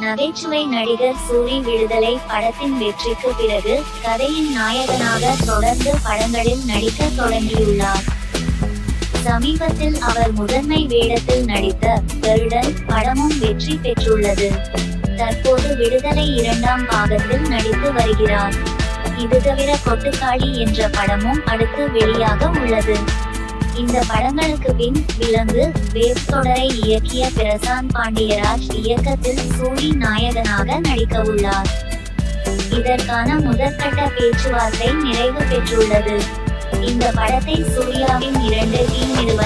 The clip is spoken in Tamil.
நகைச்சுவை நடிகர் சூரி விடுதலை படத்தின் வெற்றிக்கு பிறகு கதையின் நாயகனாக தொடர்ந்து படங்களில் நடிக்க தொடங்கியுள்ளார். சமீபத்தில் அவர் முதன்மை வேடத்தில் நடித்த கருடன் படமும் வெற்றி பெற்றுள்ளது. தற்போது விடுதலை இரண்டாம் பாகத்தில் நடித்து வருகிறார். இது தவிர கொட்டுக்காளி என்ற படமும் அடுத்து வெளியாக உள்ளது. இந்த படங்களுக்கு பின் விலங்கு வேவ் தொடரை இயக்கிய பிரசாந்த் பாண்டியராஜ் இயக்கத்தில் சூரி நாயகனாக நடிக்க உள்ளார். இதற்கான முதற்கட்ட பேச்சுவார்த்தை நிறைவு பெற்றுள்ளது. இந்த படத்தை சூர்யாவின் இரண்டு டி நிறுவனம்